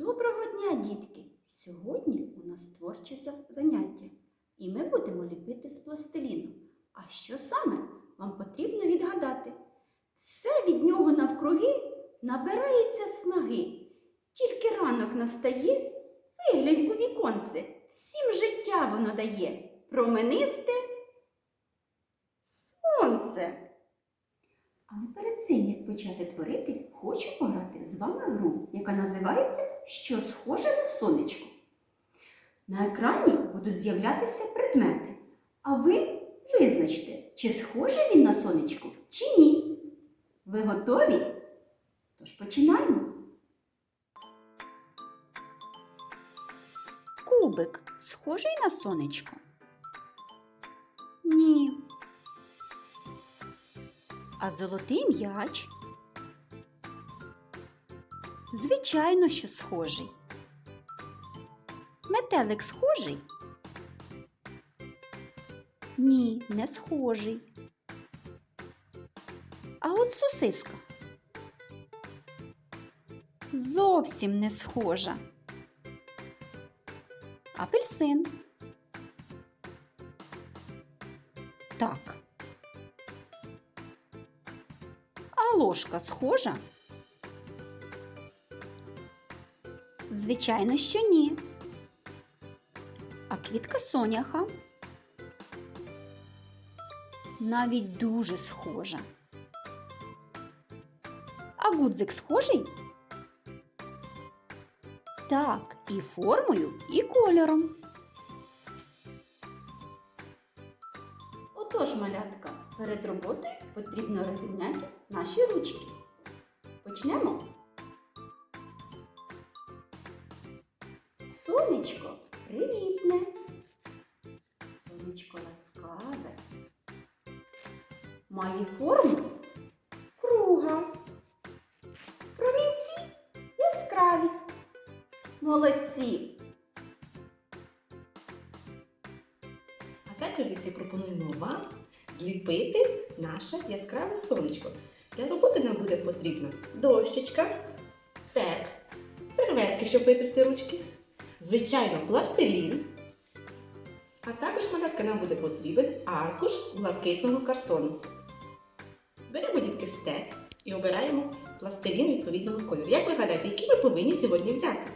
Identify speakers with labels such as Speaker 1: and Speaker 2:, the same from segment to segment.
Speaker 1: Доброго дня, дітки! Сьогодні у нас творче заняття, і ми будемо ліпити з пластиліну. А що саме вам потрібно відгадати? Все від нього навкруги набирається снаги. Тільки ранок настає, виглянь у віконце, всім життя воно дає. Променисте сонце. Але перед цим, як почати творити, хочу пограти з вами гру, яка називається Що схоже на сонечко. На екрані будуть з'являтися предмети, а ви визначте, чи схоже він на сонечко, чи ні. Ви готові? Тож починаємо. Кубик схожий на сонечко? Ні. А золотий м'яч? Звичайно, що схожий. Метелик схожий? Ні, не схожий. А от сосиска? Зовсім не схожа. Апельсин. Так. ложка схожа? Звичайно, що ні. А квітка соняха? Навіть дуже схожа. А гудзик схожий? Так, і формою, і кольором. Отож, малятка, Перед роботою потрібно розімняти наші ручки. Почнемо. Сонечко привітне. Сонечко ласкаве. Має форму круга. Промінці яскраві. Молодці!
Speaker 2: А також пропонуємо вам зліпити наше яскраве сонечко. Для роботи нам буде потрібна дощечка, стек, серветки, щоб витерти ручки, звичайно, пластилін. А також малятка нам буде потрібен аркуш блакитного картону. Беремо дітки стек і обираємо пластилін відповідного кольору. Як ви гадаєте, який ми повинні сьогодні взяти?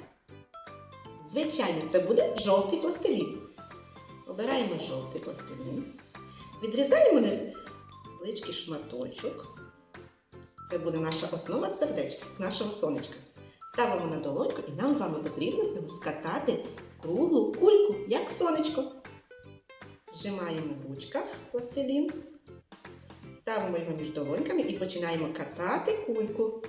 Speaker 2: Звичайно, це буде жовтий пластилін. Обираємо жовтий пластилін. Відрізаємо невеличкий шматочок. Це буде наша основа сердечка, нашого сонечка. Ставимо на долоньку і нам з вами потрібно з нього скатати круглу кульку, як сонечко. Зжимаємо в ручках пластилін. Ставимо його між долоньками і починаємо катати кульку.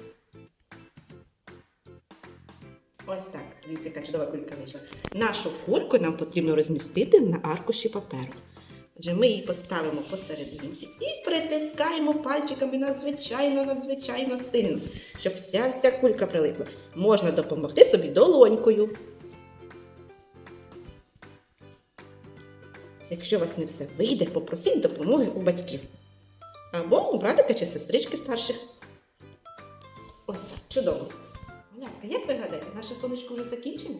Speaker 2: Ось так. Дивіться, яка чудова кулька вийшла. Нашу кульку нам потрібно розмістити на аркуші паперу. Отже, ми її поставимо посерединці і притискаємо пальчиками надзвичайно, надзвичайно сильно, щоб вся вся кулька прилипла. Можна допомогти собі долонькою. Якщо у вас не все вийде, попросіть допомоги у батьків. Або у братика чи сестрички старших. Ось так, чудово. Малятка, як ви гадаєте, наше сонечко вже закінчене?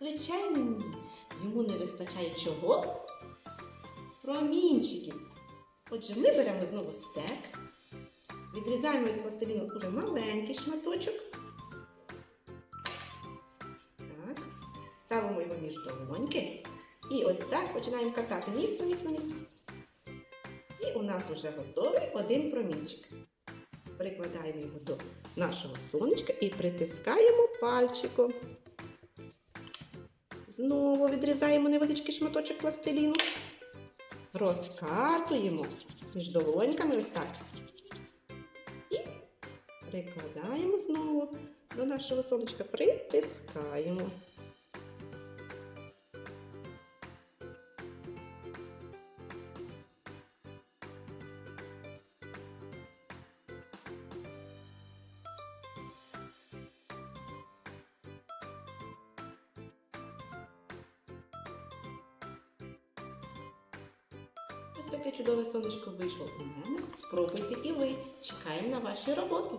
Speaker 2: Звичайно, ні. Йому не вистачає чого? Промінчиків. Отже, ми беремо знову стек, відрізаємо від пластиліну уже маленький шматочок. Так. Ставимо його між долоньки. І ось так починаємо катати міцно, міцно, міцно. І у нас вже готовий один промінчик. Прикладаємо його до нашого сонечка і притискаємо пальчиком. Знову відрізаємо невеличкий шматочок пластиліну. Розкатуємо між долоньками ось так. І прикладаємо знову до нашого сонечка, притискаємо. Таке чудове сонечко вийшло у мене. Спробуйте і ви. Чекаємо на ваші роботи.